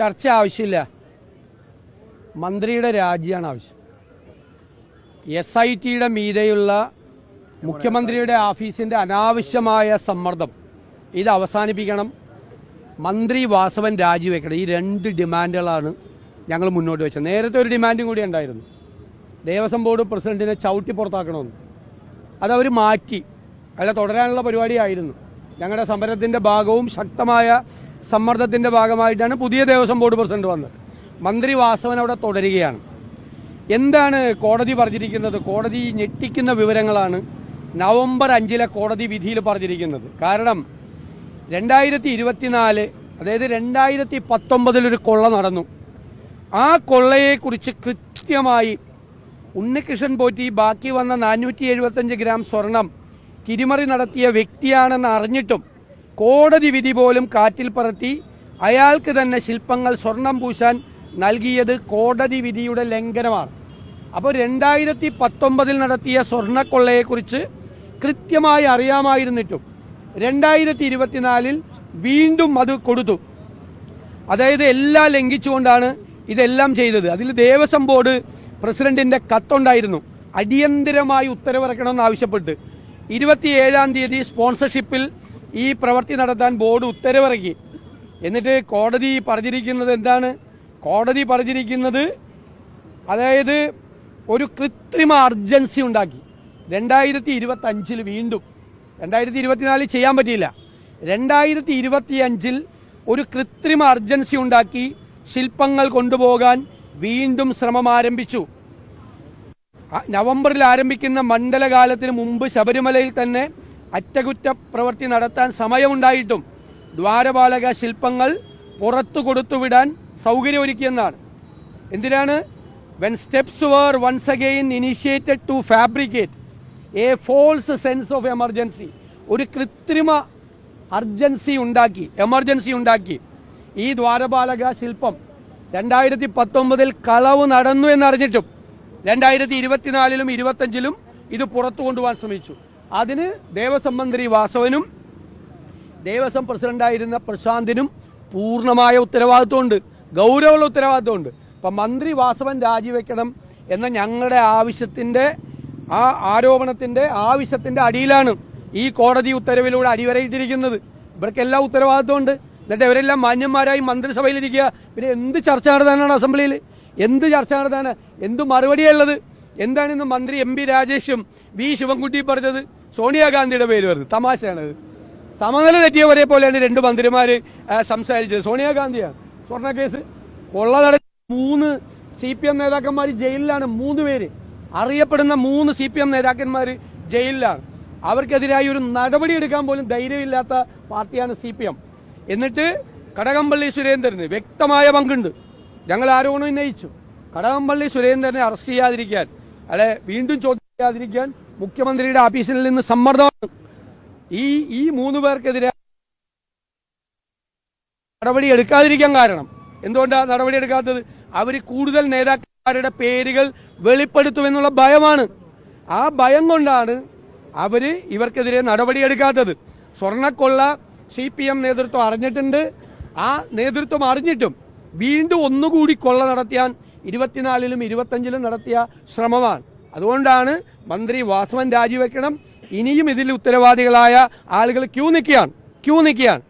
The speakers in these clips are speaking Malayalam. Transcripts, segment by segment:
ചർച്ച ആവശ്യമില്ല. മന്ത്രിയുടെ രാജിയാണ് ആവശ്യം. എസ് ഐ ടിയുടെ മീതെയുള്ള മുഖ്യമന്ത്രിയുടെ ഓഫീസിന്റെ അനാവശ്യമായ സമ്മർദ്ദം. ഇത് അവസാനിപ്പിക്കണം. മന്ത്രി വാസവൻ രാജിവെക്കണം. ഈ രണ്ട് ഡിമാൻഡുകളാണ് ഞങ്ങൾ മുന്നോട്ട് വെച്ചത്. നേരത്തെ ഒരു ഡിമാൻഡും കൂടി ഉണ്ടായിരുന്നു. ദേവസ്വം ബോർഡ് പ്രസിഡന്റിനെ ചവിട്ടി പുറത്താക്കണമെന്ന്. അതവർ മാറ്റി. അയാളെ തുടരാനുള്ള പരിപാടിയായിരുന്നു. ഞങ്ങളുടെ സമരത്തിന്റെ ഭാഗവും ശക്തമായ സമ്മർദ്ദത്തിന്റെ ഭാഗമായിട്ടാണ് പുതിയ ദേവസ്വം ബോർഡ് പ്രസിഡന്റ് വന്നത്. മന്ത്രി വാസവൻ അവിടെ തുടരുകയാണ്. എന്താണ് കോടതി പറഞ്ഞിരിക്കുന്നത്? കോടതി ഞെട്ടിക്കുന്ന വിവരങ്ങളാണ് നവംബർ അഞ്ചിലെ കോടതി വിധിയിൽ പറഞ്ഞിരിക്കുന്നത്. കാരണം രണ്ടായിരത്തി ഇരുപത്തിനാല് അതായത് രണ്ടായിരത്തി പത്തൊമ്പതിലൊരു കൊള്ള നടന്നു. ആ കൊള്ളയെക്കുറിച്ച് കൃത്യമായി ഉണ്ണികൃഷ്ണൻ പോറ്റി ബാക്കി വന്ന നാനൂറ്റി എഴുപത്തഞ്ച് ഗ്രാം സ്വർണം തിരിമറി നടത്തിയ വ്യക്തിയാണെന്ന് അറിഞ്ഞിട്ടും കോടതി വിധി പോലും കാറ്റിൽ പറത്തി അയാൾക്ക് തന്നെ ശില്പങ്ങൾ സ്വർണം പൂശാൻ നൽകിയത് കോടതി വിധിയുടെ ലംഘനമാണ്. അപ്പോൾ രണ്ടായിരത്തി പത്തൊമ്പതിൽ നടത്തിയ സ്വർണക്കൊള്ളയെക്കുറിച്ച് കൃത്യമായി അറിയാമായിരുന്നിട്ടും രണ്ടായിരത്തി ഇരുപത്തിനാലിൽ വീണ്ടും അത് കൊടുത്തു. അതായത് എല്ലാം ലംഘിച്ചുകൊണ്ടാണ് ഇതെല്ലാം ചെയ്തത്. അതിൽ ദേവസ്വം ബോർഡ് പ്രസിഡന്റിന്റെ കത്തുണ്ടായിരുന്നു. അടിയന്തിരമായി ഉത്തരവിറക്കണമെന്ന് ആവശ്യപ്പെട്ട്. ഇരുപത്തിയേഴാം തീയതി സ്പോൺസർഷിപ്പിൽ ഈ പ്രവൃത്തി നടത്താൻ ബോർഡ് ഉത്തരവിറക്കി. എന്നിട്ട് കോടതി പറഞ്ഞിരിക്കുന്നത് എന്താണ്? കോടതി പറഞ്ഞിരിക്കുന്നത് അതായത് ഒരു കൃത്രിമ അർജൻസി ഉണ്ടാക്കി. രണ്ടായിരത്തി ഇരുപത്തി അഞ്ചിൽ വീണ്ടും. രണ്ടായിരത്തി ഇരുപത്തിനാലിൽ ചെയ്യാൻ പറ്റിയില്ല. രണ്ടായിരത്തി ഇരുപത്തി അഞ്ചിൽ ഒരു കൃത്രിമ അർജൻസി ഉണ്ടാക്കി ശില്പങ്ങൾ കൊണ്ടുപോകാൻ വീണ്ടും ശ്രമം ആരംഭിച്ചു. നവംബറിൽ ആരംഭിക്കുന്ന മണ്ഡലകാലത്തിന് മുമ്പ് ശബരിമലയിൽ തന്നെ അറ്റകുറ്റ പ്രവൃത്തി നടത്താൻ സമയമുണ്ടായിട്ടും ദ്വാരപാലക ശില്പങ്ങൾ പുറത്തു കൊടുത്തുവിടാൻ സൗകര്യമൊരുക്കിയെന്നാണ്. എന്തിനാണ്? When steps were once again initiated to fabricate a false sense of emergency ഒരു കൃത്രിമ അർജൻസി ഉണ്ടാക്കി എമർജൻസി ഉണ്ടാക്കി ഈ ദ്വാരപാലക ശില്പം രണ്ടായിരത്തി പത്തൊമ്പതിൽ കളവ് നടന്നു എന്നറിഞ്ഞിട്ടും രണ്ടായിരത്തി ഇരുപത്തിനാലിലും ഇരുപത്തഞ്ചിലും ഇത് പുറത്തു കൊണ്ടുപോകാൻ ശ്രമിച്ചു. അതിന് ദേവസ്വം മന്ത്രി വാസവനും ദേവസ്വം പ്രസിഡന്റായിരുന്ന പ്രശാന്തിനും പൂർണമായ ഉത്തരവാദിത്വമുണ്ട് ഗൗരവമുള്ള ഉത്തരവാദിത്വമുണ്ട്. അപ്പം മന്ത്രി വാസവൻ രാജിവെക്കണം എന്ന ഞങ്ങളുടെ ആവശ്യത്തിന്റെ ആ ആരോപണത്തിന്റെ ആവശ്യത്തിന്റെ അടിയിലാണ് ഈ കോടതി ഉത്തരവിലൂടെ അടിവരയിട്ടിരിക്കുന്നത്. ഇവർക്കെല്ലാം ഉത്തരവാദിത്വമുണ്ട്. എന്നിട്ട് ഇവരെല്ലാം മാന്യന്മാരായി മന്ത്രിസഭയിലിരിക്കുക. പിന്നെ എന്ത് ചർച്ച നടത്താനാണ് അസംബ്ലിയിൽ എന്ത് ചർച്ച നടത്താനാണ് എന്ത് മറുപടിയുള്ളത് എന്താണ് ഇന്ന് മന്ത്രി എം പി രാജേഷും വി ശിവൻകുട്ടി പറഞ്ഞത്? സോണിയാഗാന്ധിയുടെ പേര് വരുന്നത്. തമാശയാണത്. സമനില തെറ്റിയ ഒരേ പോലെയാണ് രണ്ട് മന്ത്രിമാർ സംസാരിച്ചത്. സോണിയാഗാന്ധിയാണ് സ്വർണ കേസ് കൊള്ള മൂന്ന് സി പി എം നേതാക്കന്മാർ ജയിലിലാണ്. മൂന്ന് പേര്. അറിയപ്പെടുന്ന മൂന്ന് സി പി എം നേതാക്കന്മാർ ജയിലിലാണ്. അവർക്കെതിരായി ഒരു നടപടി എടുക്കാൻ പോലും ധൈര്യമില്ലാത്ത പാർട്ടിയാണ് സി പി എം. എന്നിട്ട് കടകംപള്ളി സുരേന്ദ്രന് വ്യക്തമായ പങ്കുണ്ട്. ഞങ്ങൾ ആരോപണം ഉന്നയിച്ചു. കടകംപള്ളി സുരേന്ദ്രനെ അറസ്റ്റ് ചെയ്യാതിരിക്കാൻ. അല്ലെ വീണ്ടും ചോദ്യം ചെയ്യാതിരിക്കാൻ മുഖ്യമന്ത്രിയുടെ ഓഫീസിൽ നിന്ന് സമ്മർദ്ദമാണ്. ഈ ഈ മൂന്ന് പേർക്കെതിരെ നടപടി എടുക്കാതിരിക്കാൻ കാരണം. എന്തുകൊണ്ടാണ് നടപടി എടുക്കാത്തത്? അവർ കൂടുതൽ നേതാക്കന്മാരുടെ പേരുകൾ വെളിപ്പെടുത്തുമെന്നുള്ള ഭയമാണ്. ആ ഭയം കൊണ്ടാണ് അവർ ഇവർക്കെതിരെ നടപടി എടുക്കാത്തത്. സ്വർണക്കൊള്ള സി പി എം നേതൃത്വം അറിഞ്ഞിട്ടുണ്ട്. ആ നേതൃത്വം അറിഞ്ഞിട്ടും വീണ്ടും ഒന്നുകൂടി കൊള്ള നടത്തിയാൻ ഇരുപത്തിനാലിലും ഇരുപത്തഞ്ചിലും നടത്തിയ ശ്രമമാണ്. അതുകൊണ്ടാണ് മന്ത്രി വാസവൻ രാജിവെക്കണം. ഇനിയും ഇതിൽ ഉത്തരവാദികളായ ആളുകൾ ക്യൂ നിൽക്കുകയാണ്. ക്യൂ നിൽക്കുകയാണ്.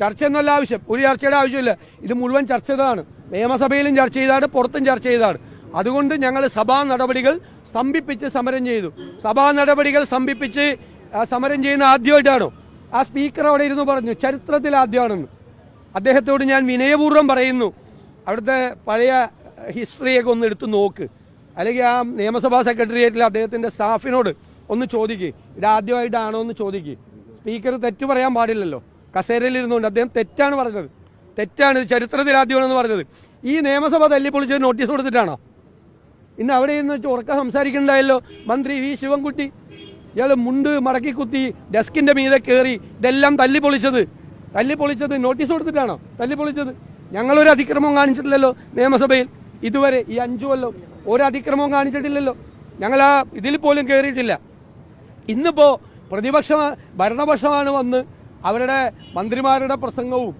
ചർച്ച എന്നല്ല ആവശ്യം. ഒരു ചർച്ചയുടെ ആവശ്യമില്ല. ഇത് മുഴുവൻ ചർച്ച ചെയ്തതാണ് നിയമസഭയിലും ചർച്ച ചെയ്താണ് പുറത്തും ചർച്ച ചെയ്താണ്. അതുകൊണ്ട് ഞങ്ങൾ സഭാ നടപടികൾ സ്തംഭിപ്പിച്ച് സമരം ചെയ്തു. സഭാ നടപടികൾ സ്തംഭിപ്പിച്ച് സമരം ചെയ്യുന്ന ആദ്യമായിട്ടാണോ? ആ സ്പീക്കർ അവിടെ ഇരുന്ന് പറഞ്ഞു ചരിത്രത്തിൽ ആദ്യമാണെന്ന്. അദ്ദേഹത്തോട് ഞാൻ വിനയപൂർവം പറയുന്നു. അവിടുത്തെ പഴയ ഹിസ്റ്ററിയൊക്കെ ഒന്ന് എടുത്ത് നോക്ക്. അല്ലെങ്കിൽ ആ നിയമസഭാ സെക്രട്ടേറിയറ്റിൽ അദ്ദേഹത്തിന്റെ സ്റ്റാഫിനോട് ഒന്ന് ചോദിക്കുക ഇത് ആദ്യമായിട്ടാണോ എന്ന് ചോദിക്കുക സ്പീക്കർ തെറ്റ് പറയാൻ പാടില്ലല്ലോ. കസേരയിൽ ഇരുന്നുകൊണ്ട് അദ്ദേഹം തെറ്റാണ് പറഞ്ഞത്. തെറ്റാണ്. ചരിത്രത്തിൽ ആദ്യമാണെന്ന് പറഞ്ഞത്. ഈ നിയമസഭ തല്ലിപ്പൊളിച്ച് നോട്ടീസ് കൊടുത്തിട്ടാണോ? ഇന്ന് അവിടെ ഇരുന്ന് ഉറക്ക സംസാരിക്കണ്ടായല്ലോ. മന്ത്രി വി ശിവൻകുട്ടി. ഇയാൾ മുണ്ട് മടക്കി കുത്തി ഡെസ്കിന്റെ മീതെ കയറി ഇതെല്ലാം തല്ലി പൊളിച്ചത് തല്ലി പൊളിച്ചത് നോട്ടീസ് കൊടുത്തിട്ടാണോ? തല്ലി പൊളിച്ചത് ഞങ്ങളൊരു അതിക്രമം കാണിച്ചിട്ടില്ലല്ലോ നിയമസഭയിൽ. ഇതുവരെ ഈ അഞ്ചു കൊല്ലം ഒരു അതിക്രമവും കാണിച്ചിട്ടില്ലല്ലോ. ഞങ്ങൾ ആ ഇതിൽ പോലും കയറിയിട്ടില്ല ഇന്നിപ്പോൾ പ്രതിപക്ഷ ഭരണപക്ഷമാണ് വന്ന് അവരുടെ മന്ത്രിമാരുടെ പ്രസംഗവും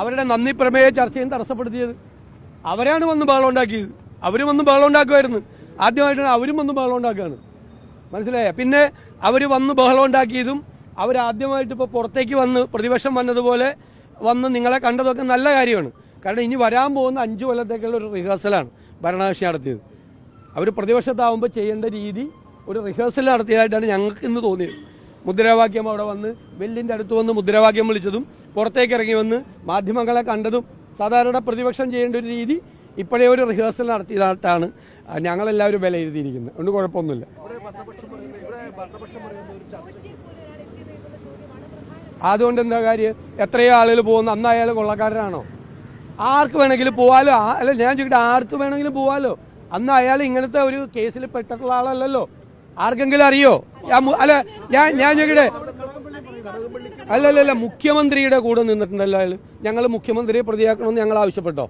അവരുടെ നന്ദി പ്രമേയ ചർച്ചയും തടസ്സപ്പെടുത്തിയത്. അവരാണ് വന്ന് ബഹളം ഉണ്ടാക്കിയത്. അവരും വന്ന് ബഹളം ഉണ്ടാക്കുമായിരുന്നു. ആദ്യമായിട്ടാണ് അവരും വന്ന് ബഹളം ഉണ്ടാക്കുകയാണ്. മനസ്സിലായ? പിന്നെ അവർ വന്ന് ബഹളം ഉണ്ടാക്കിയതും അവരാദ്യമായിട്ട് ഇപ്പോൾ പുറത്തേക്ക് വന്ന് പ്രതിപക്ഷം വന്നതുപോലെ വന്ന് നിങ്ങളെ കണ്ടതൊക്കെ നല്ല കാര്യമാണ്. കാരണം ഇനി വരാൻ പോകുന്ന അഞ്ചു കൊല്ലത്തേക്കുള്ള ഒരു റിഹേഴ്സലാണ് ഭരണകക്ഷി നടത്തിയത്. അവർ പ്രതിപക്ഷത്താവുമ്പോൾ ചെയ്യേണ്ട രീതി ഒരു റിഹേഴ്സൽ നടത്തിയതായിട്ടാണ് ഞങ്ങൾക്ക് ഇന്ന് തോന്നിയത്. മുദ്രാവാക്യം അവിടെ വന്ന് ബില്ലിന്റെ അടുത്ത് വന്ന് മുദ്രാവാക്യം വിളിച്ചതും പുറത്തേക്ക് ഇറങ്ങി വന്ന് മാധ്യമങ്ങളെ കണ്ടതും സാധാരണ പ്രതിപക്ഷം ചെയ്യേണ്ട ഒരു രീതി ഇപ്പോഴേ ഒരു റിഹേഴ്സൽ നടത്തിയതായിട്ടാണ് ഞങ്ങളെല്ലാവരും വിലയിരുത്തിയിരിക്കുന്നത്. അതുകൊണ്ട് കുഴപ്പമൊന്നുമില്ല. അതുകൊണ്ട് എന്താ കാര്യം? എത്രയോ ആളുകൾ പോകുന്നു. അന്ന് അയാൾ കൊള്ളക്കാരനാണോ? ആർക്ക് വേണമെങ്കിലും പോവാലോ? അല്ല ഞാൻ ചോദിക്കട്ടെ ആർക്ക് വേണമെങ്കിലും പോവാലോ? അന്ന് അയാൾ ഇങ്ങനത്തെ ഒരു കേസിൽ പെട്ടിട്ടുള്ള ആളല്ലല്ലോ. ആർക്കെങ്കിലും അറിയോ? അല്ല ഞാൻ ഞാൻ ഞങ്ങളുടെ അല്ല അല്ല അല്ല മുഖ്യമന്ത്രിയുടെ കൂടെ നിന്നിട്ടുണ്ടല്ലോ അയാൾ. ഞങ്ങൾ മുഖ്യമന്ത്രിയെ പ്രതിയാക്കണമെന്ന് ഞങ്ങൾ ആവശ്യപ്പെട്ടോ?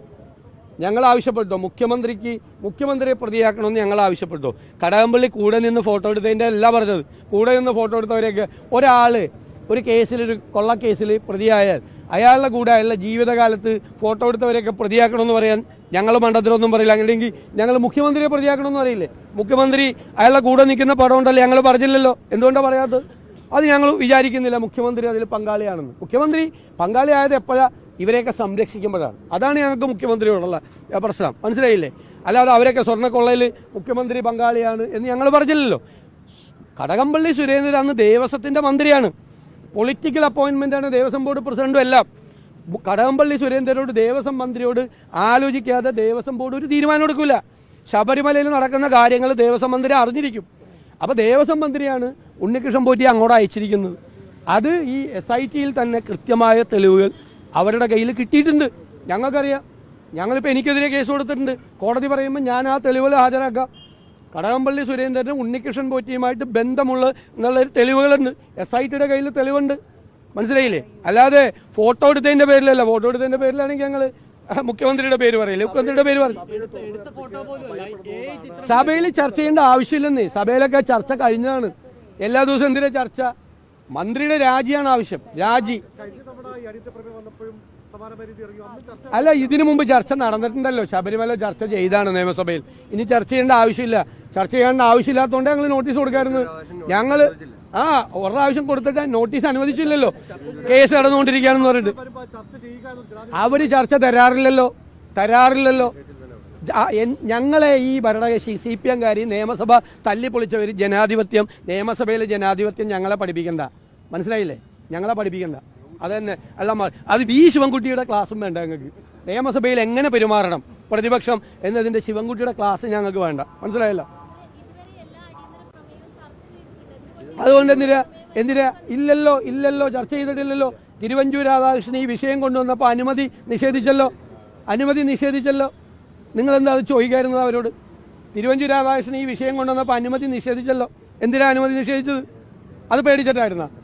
ഞങ്ങൾ ആവശ്യപ്പെട്ടോ? മുഖ്യമന്ത്രിക്ക് മുഖ്യമന്ത്രിയെ പ്രതിയാക്കണമെന്ന് ഞങ്ങൾ ആവശ്യപ്പെട്ടോ? കടകംപള്ളി കൂടെ നിന്ന് ഫോട്ടോ എടുത്തതിന്റെ എല്ലാം പറഞ്ഞത്. കൂടെ നിന്ന് ഫോട്ടോ എടുത്തവരെയൊക്കെ ഒരാൾ ഒരു കേസിൽ ഒരു കൊള്ള കേസിൽ പ്രതിയായാൽ അയാളുടെ കൂടെ അയാളുടെ ജീവിതകാലത്ത് ഫോട്ടോ എടുത്തവരെയൊക്കെ പ്രതിയാക്കണമെന്ന് പറയാൻ ഞങ്ങൾ മണ്ഡലത്തിലൊന്നും പറയില്ല. അങ്ങനെയെങ്കിൽ ഞങ്ങൾ മുഖ്യമന്ത്രിയെ പ്രതിയാക്കണമെന്ന് പറയില്ലേ? മുഖ്യമന്ത്രി അയാളുടെ കൂടെ നിൽക്കുന്ന പടം ഉണ്ടല്ലോ ഞങ്ങൾ പറഞ്ഞില്ലല്ലോ. എന്തുകൊണ്ടാണ് പറയാത്തത്? അത് ഞങ്ങൾ വിചാരിക്കുന്നില്ല മുഖ്യമന്ത്രി അതിൽ പങ്കാളിയാണെന്ന്. മുഖ്യമന്ത്രി പങ്കാളിയായത് എപ്പോഴാണ് ഇവരെയൊക്കെ സംരക്ഷിക്കുമ്പോഴാണ്. അതാണ് ഞങ്ങൾക്ക് മുഖ്യമന്ത്രിയോടുള്ള പ്രശ്നം. മനസ്സിലായില്ലേ? അല്ലാതെ അവരൊക്കെ സ്വർണക്കൊള്ളയിൽ മുഖ്യമന്ത്രി പങ്കാളിയാണ് എന്ന് ഞങ്ങൾ പറഞ്ഞില്ലല്ലോ. കടകംപള്ളി സുരേന്ദ്രൻ അന്ന് ദേവസ്വത്തിന്റെ മന്ത്രിയാണ്. പൊളിറ്റിക്കൽ അപ്പോയിന്റ്മെന്റ് ആണ് ദേവസ്വം ബോർഡ് പ്രസിഡന്റും എല്ലാം. കടകംപള്ളി സുരേന്ദ്രനോട് ദേവസ്വം മന്ത്രിയോട് ആലോചിക്കാതെ ദേവസ്വം ബോർഡ് ഒരു തീരുമാനം എടുക്കില്ല ശബരിമലയിൽ നടക്കുന്ന കാര്യങ്ങൾ ദേവസ്വം മന്ത്രി അറിഞ്ഞിരിക്കും. അപ്പോൾ ദേവസ്വം മന്ത്രിയാണ് ഉണ്ണികൃഷ്ണൻ പോറ്റി അങ്ങോട്ട് അയച്ചിരിക്കുന്നത്. അത് ഈ എസ് ഐ ടിയിൽ തന്നെ കൃത്യമായ തെളിവുകൾ അവരുടെ കയ്യിൽ കിട്ടിയിട്ടുണ്ട്. ഞങ്ങൾക്കറിയാം. ഞങ്ങളിപ്പോൾ എനിക്കെതിരെ കേസ് കൊടുത്തിട്ടുണ്ട്. കോടതി പറയുമ്പോൾ ഞാൻ ആ തെളിവുകൾ ഹാജരാക്കാം. കടകംപള്ളി സുരേന്ദ്രനും ഉണ്ണികൃഷ്ണൻ പോറ്റിയുമായിട്ട് ബന്ധമുള്ള എന്നുള്ള തെളിവുകളുണ്ട്. എസ് ഐ ടിയുടെ കയ്യിൽ തെളിവുണ്ട്. മനസ്സിലായില്ലേ? അല്ലാതെ ഫോട്ടോ എടുത്തതിന്റെ പേരിലല്ല. ഫോട്ടോ എടുത്തതിന്റെ പേരിലാണെങ്കിൽ ഞങ്ങൾ മുഖ്യമന്ത്രിയുടെ പേര് പറയില്ല? മുഖ്യമന്ത്രിയുടെ പേര് പറയും സഭയിൽ ചർച്ച ചെയ്യേണ്ട ആവശ്യമില്ലെന്നേ. സഭയിലൊക്കെ ചർച്ച കഴിഞ്ഞാണ് എല്ലാ ദിവസവും എന്തിനാ ചർച്ച? മന്ത്രിയുടെ രാജിയാണ് ആവശ്യം. രാജി. അല്ല ഇതിനു മുമ്പ് ചർച്ച നടന്നിട്ടുണ്ടല്ലോ. ശബരിമല ചർച്ച ചെയ്താണ് നിയമസഭയിൽ. ഇനി ചർച്ച ചെയ്യേണ്ട ആവശ്യമില്ല. ചർച്ച ചെയ്യേണ്ട ആവശ്യമില്ലാത്തതുകൊണ്ട് ഞങ്ങൾ നോട്ടീസ് കൊടുക്കായിരുന്നു. ഞങ്ങൾ ആ ഒരു ആവശ്യം കൊടുത്തിട്ട് നോട്ടീസ് അനുവദിച്ചില്ലല്ലോ. കേസ് നടന്നുകൊണ്ടിരിക്കുകയാണെന്ന് പറഞ്ഞിട്ട്. അവർ ചർച്ച തരാറില്ലല്ലോ. തരാറില്ലല്ലോ. ഞങ്ങളെ ഈ ഭരണകക്ഷി സി പി എംകാരി നിയമസഭ തല്ലിപ്പൊളിച്ചവർ ജനാധിപത്യം നിയമസഭയിലെ ജനാധിപത്യം ഞങ്ങളെ പഠിപ്പിക്കണ്ട. മനസ്സിലായില്ലേ? ഞങ്ങളെ പഠിപ്പിക്കണ്ട. അത് തന്നെ അല്ല അത് വി ശിവൻകുട്ടിയുടെ ക്ലാസ്സും വേണ്ട ഞങ്ങൾക്ക്. നിയമസഭയിൽ എങ്ങനെ പെരുമാറണം? പ്രതിപക്ഷം എന്നതിന്റെ ശിവൻകുട്ടിയുടെ ക്ലാസ് ഞങ്ങൾക്ക് വേണ്ട. മനസ്സിലായല്ലോ? അതുകൊണ്ട് എന്തിനാ? എന്തിനാ? ഇല്ലല്ലോ ഇല്ലല്ലോ ചർച്ച ചെയ്തിട്ടില്ലല്ലോ. തിരുവഞ്ചൂർ രാധാകൃഷ്ണൻ ഈ വിഷയം കൊണ്ടുവന്നപ്പോൾ അനുമതി നിഷേധിച്ചല്ലോ. അനുമതി നിഷേധിച്ചല്ലോ. നിങ്ങൾ എന്താ അത് ചോദിക്കായിരുന്നത് അവരോട്? തിരുവഞ്ചൂർ രാധാകൃഷ്ണൻ ഈ വിഷയം കൊണ്ടുവന്നപ്പോൾ അനുമതി നിഷേധിച്ചല്ലോ. എന്തിനാ അനുമതി നിഷേധിച്ചത്? അത് പേടിച്ചിട്ടായിരുന്ന?